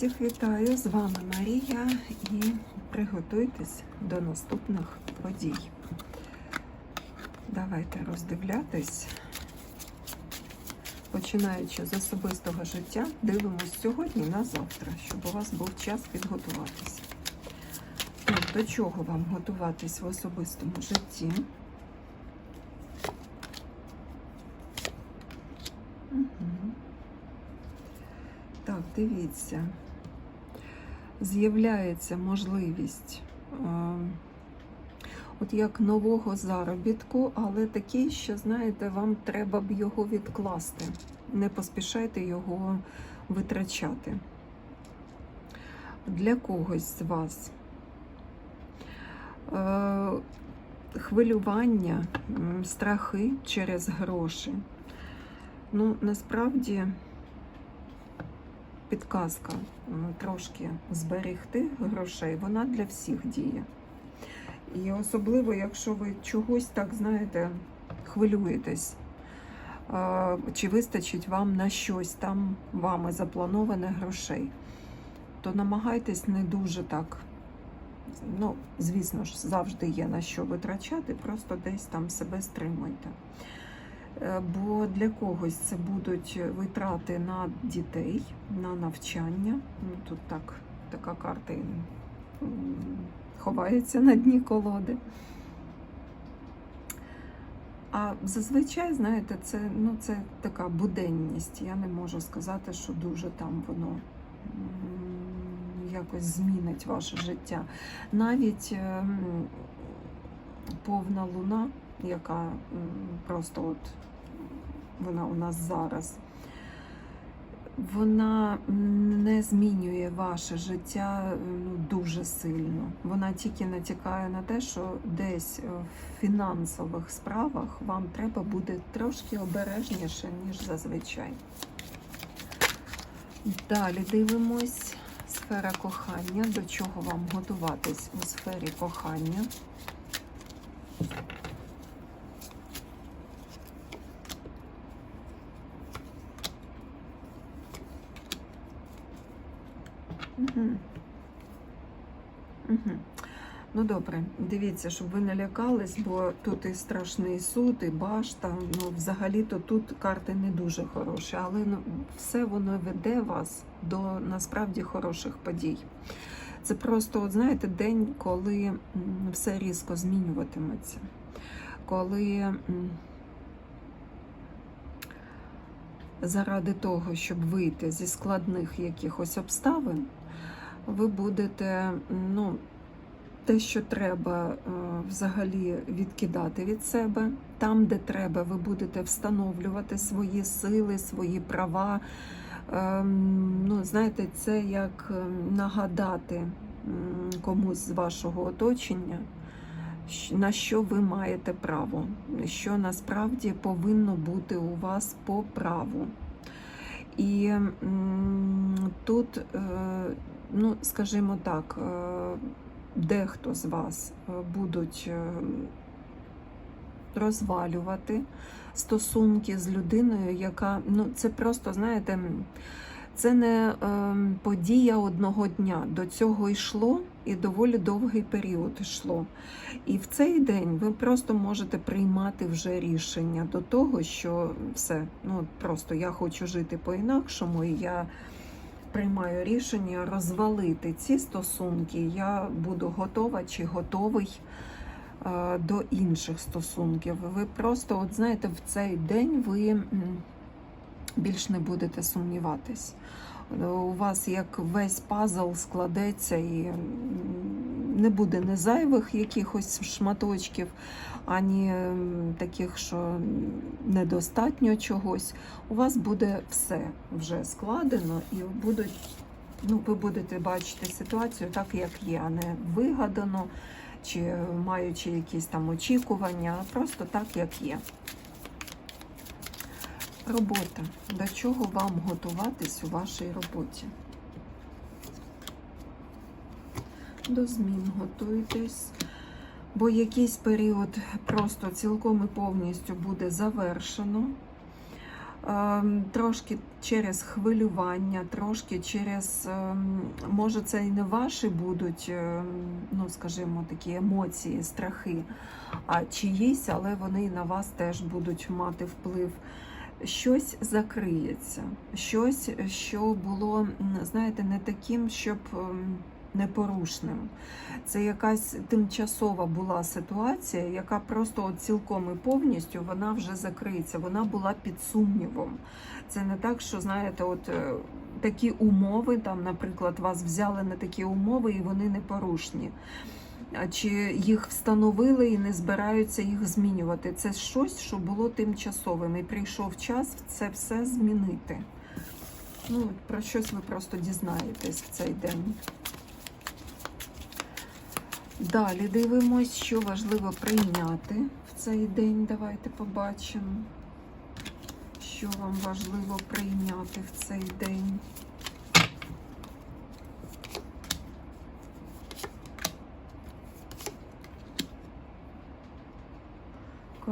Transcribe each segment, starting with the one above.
Всіх вітаю! З вами Марія і приготуйтесь до наступних подій. Давайте роздивлятись. Починаючи з особистого життя, дивимось сьогодні на завтра, щоб у вас був час підготуватися. Так, до чого вам готуватись в особистому житті? Дивіться, з'являється можливість е, от як нового заробітку, але такий, що, знаєте, вам треба б його відкласти. Не поспішайте його витрачати. Для когось з вас е, хвилювання, страхи через гроші. Ну, насправді підказка трошки зберегти грошей, вона для всіх діє. І особливо, якщо ви чогось так, знаєте, хвилюєтесь, чи вистачить вам на щось там вами заплановане грошей, то намагайтесь не дуже так. Ну, звісно ж, завжди є на що витрачати, просто десь там себе стримуйте. Е, Бо для когось це будуть витрати на дітей, на навчання. Ну, Тут так, така карта ховається на дні колоди. А зазвичай, знаєте, це, ну, це така буденність. Я не можу сказати, що дуже там воно якось змінить ваше життя. Навіть ем, повна луна, яка просто от вона у нас зараз, вона не змінює ваше життя ну, дуже сильно. Вона тільки натякає на те, що десь в фінансових справах вам треба буде трошки обережніше, ніж зазвичай. Далі дивимось. Сфера кохання. До чого вам готуватись у сфері кохання? Угу. Ну добре, дивіться, щоб ви не лякались, бо тут і страшний суд, і башта. Ну, взагалі-то тут карти не дуже хороші, але ну, все воно веде вас до насправді хороших подій. Це просто, от знаєте, день, коли все різко змінюватиметься. Коли заради того, щоб вийти зі складних якихось обставин, ви будете, ну, те, що треба е, взагалі відкидати від себе. Там, де треба, ви будете встановлювати свої сили, свої права. Ем, Ну, знаєте, це як ем, нагадати комусь з вашого оточення, на що ви маєте право, що насправді повинно бути у вас по праву. І тут, е, ну, скажімо так, е, дехто з вас е, будуть розвалювати стосунки з людиною, яка, ну, це просто, знаєте, це не е, подія одного дня. До цього йшло і доволі довгий період йшло. І в цей день ви просто можете приймати вже рішення до того, що все, ну просто я хочу жити по-інакшому, і я приймаю рішення розвалити ці стосунки. Я буду готова чи готовий е, до інших стосунків. Ви просто, от знаєте, в цей день ви більш не будете сумніватись. Е, У вас як весь пазл складеться і не буде не зайвих якихось шматочків, ані таких, що недостатньо чогось. У вас буде все вже складено і будуть, ну, ви будете бачити ситуацію так, як є, а не вигадано, чи маючи якісь там очікування, а просто так, як є. Робота. До чого вам готуватись у вашій роботі? До змін готуйтесь, бо якийсь період просто цілком і повністю буде завершено. ем, трошки через хвилювання, трошки через, ем, може, це і не ваші будуть, ем, ну, скажімо, такі емоції, страхи, а чиїсь, але вони на вас теж будуть мати вплив. Щось закриється, щось, що було, знаєте, не таким, щоб ем, непорушним. Це якась тимчасова була ситуація, яка просто от цілком і повністю вона вже закриється. Вона була під сумнівом. Це не так, що знаєте, от е, такі умови, там, наприклад, вас взяли на такі умови, і вони непорушні. Чи їх встановили і не збираються їх змінювати? Це щось, що було тимчасовим, і прийшов час це все змінити. Ну, про щось ви просто дізнаєтесь в цей день. Далі дивимось, що важливо прийняти в цей день. Давайте побачимо, що вам важливо прийняти в цей день.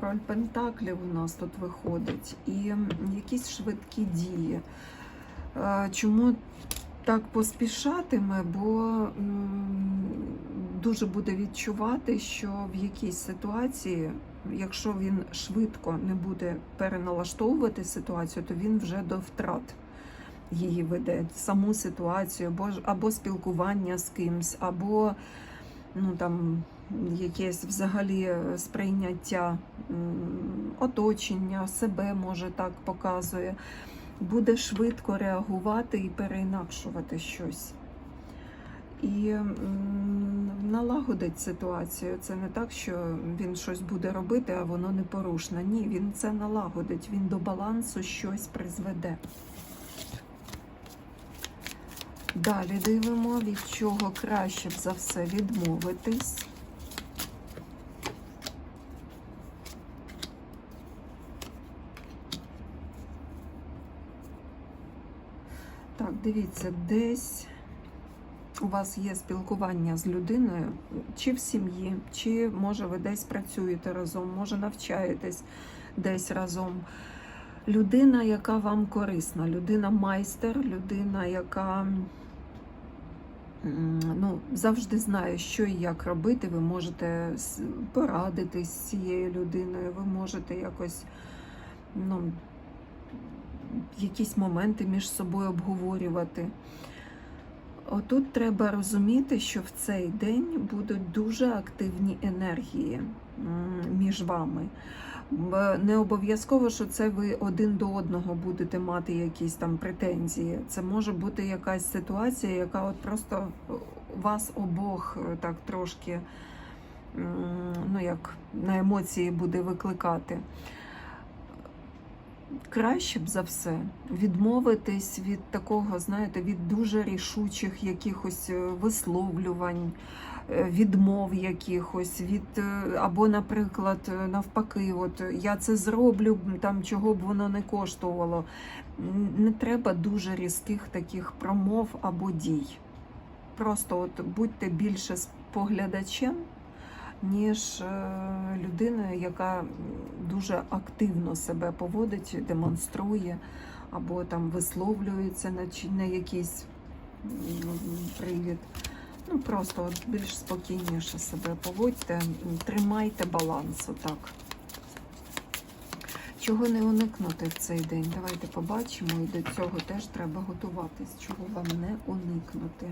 Король Пентаклів у нас тут виходить, і якісь швидкі дії. Е, Чому так поспішатиме? Бо дуже буде відчувати, що в якійсь ситуації, якщо він швидко не буде переналаштовувати ситуацію, то він вже до втрат її веде. Саму ситуацію, або, або спілкування з кимсь, або ну, там, якесь взагалі сприйняття оточення, себе може так показує. Буде швидко реагувати і переінакшувати щось. І налагодить ситуацію. Це не так, що він щось буде робити, а воно непорушне. Ні, він це налагодить, він до балансу щось призведе. Далі дивимо, від чого краще за все відмовитись. Так, дивіться, десь у вас є спілкування з людиною, чи в сім'ї, чи може ви десь працюєте разом, може навчаєтесь десь разом. Людина, яка вам корисна, людина майстер, людина, яка ну, завжди знає, що і як робити. Ви можете порадитись з цією людиною, ви можете якось ну, якісь моменти між собою обговорювати. Отут треба розуміти, що в цей день будуть дуже активні енергії між вами. Не обов'язково, що це ви один до одного будете мати якісь там претензії. Це може бути якась ситуація, яка от просто вас обох так трошки ну як на емоції буде викликати. Краще б за все відмовитись від такого, знаєте, від дуже рішучих якихось е, висловлювань, е, відмов якихось, від е, або, наприклад, навпаки, от я це зроблю, там чого б воно не коштувало. Не треба дуже різких таких промов або дій. Просто от будьте більше споглядачем, ніж е, людиною, яка дуже активно себе поводить, демонструє або там висловлюється на, на якийсь привід. Ну просто от більш спокійніше себе поводьте, тримайте баланс отак. Чого не уникнути в цей день? Давайте побачимо, і до цього теж треба готуватись. Чого вам не уникнути?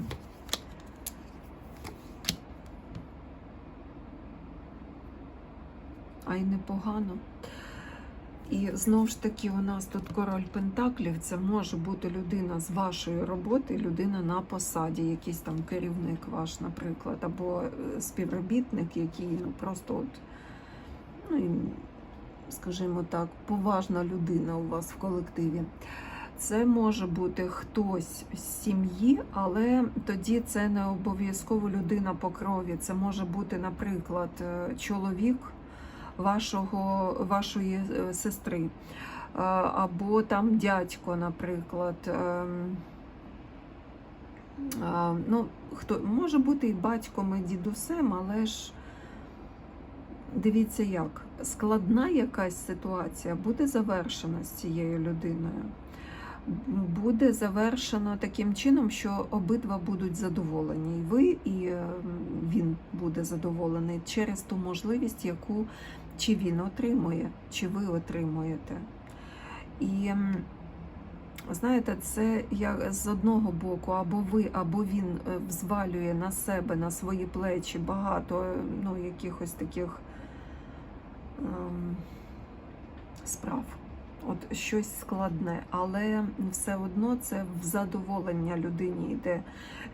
А й непогано. І знову ж таки, у нас тут король Пентаклів. Це може бути людина з вашої роботи, людина на посаді, якийсь там керівник ваш, наприклад, або е, співробітник, який ну просто от, ну, скажімо так, поважна людина у вас в колективі. Це може бути хтось з сім'ї, але тоді це не обов'язково людина по крові. Це може бути, наприклад, е, чоловік вашого, вашої е, сестри, Е, або там дядько, наприклад. Ем, Ну, хто може бути і батьком, і дідусем, але ж дивіться як, складна якась ситуація буде завершена з цією людиною. Буде завершено таким чином, що обидва будуть задоволені. І ви, і е, він буде задоволений через ту можливість, яку чи він отримує, чи ви отримуєте. І знаєте, це як з одного боку, або ви, або він е, взвалює на себе, на свої плечі багато е, ну, якихось таких ем, справ. От щось складне, але все одно це в задоволення людині йде.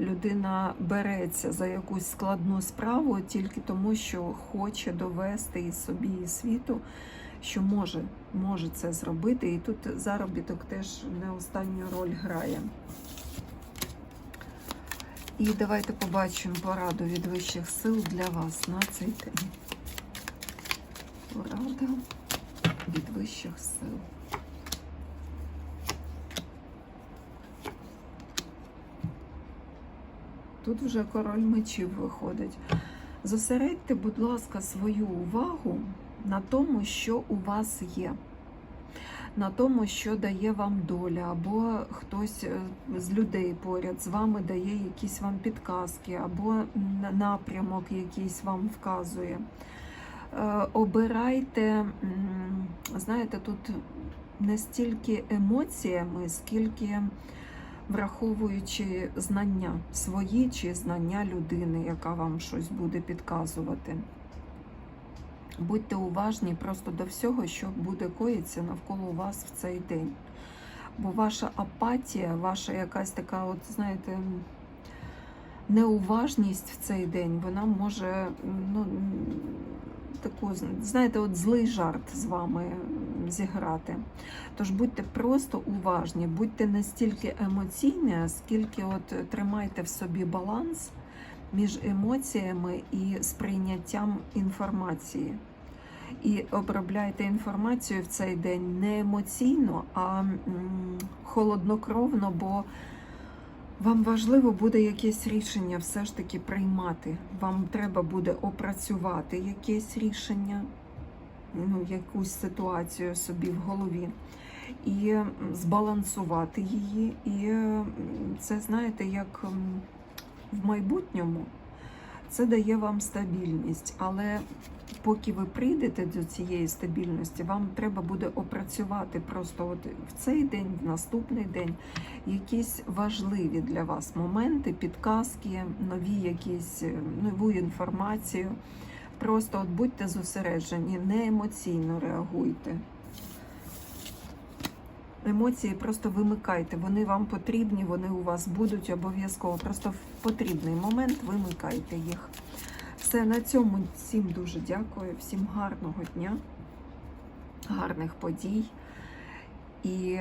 Людина береться за якусь складну справу тільки тому, що хоче довести і собі, і світу, що може, може це зробити. І тут заробіток теж не останню роль грає. І давайте побачимо пораду від вищих сил для вас на цей день. Порада від вищих сил. Тут вже король мечів виходить. Зосередьте, будь ласка, свою увагу на тому, що у вас є, на тому, що дає вам доля, або хтось е, з людей поряд з вами дає якісь вам підказки, або напрямок якийсь вам вказує. Е, Обирайте, знаєте, тут не стільки емоціями, скільки враховуючи знання свої чи знання людини, яка вам щось буде підказувати. Будьте уважні просто до всього, що буде коїться навколо вас в цей день. Бо ваша апатія, ваша якась така, от знаєте, неуважність в цей день, вона може ну, таку, знаєте, от злий жарт з вами зіграти. Тож будьте просто уважні, будьте не стільки емоційні, скільки от тримайте в собі баланс між емоціями і сприйняттям інформації. І обробляйте інформацію в цей день не емоційно, а холоднокровно, бо вам важливо буде якесь рішення все ж таки приймати. Вам треба буде опрацювати якесь рішення, ну, якусь ситуацію собі в голові, і збалансувати її. І це, знаєте, як в майбутньому це дає вам стабільність. Але поки ви прийдете до цієї стабільності, вам треба буде опрацювати просто от в цей день, в наступний день якісь важливі для вас моменти, підказки, нові якісь е, нову інформацію. Просто от будьте зосереджені, не емоційно реагуйте. Емоції просто вимикайте, вони вам потрібні, вони у вас будуть обов'язково. Просто в потрібний момент вимикайте їх. Все, на цьому всім дуже дякую, всім гарного дня, гарних подій. І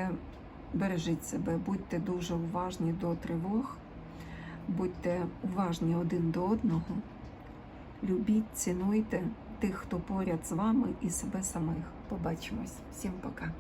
бережіть себе, будьте дуже уважні до тривог, будьте уважні один до одного. Любіть, цінуйте тих, хто поряд з вами і себе самих. Побачимось. Всім пока.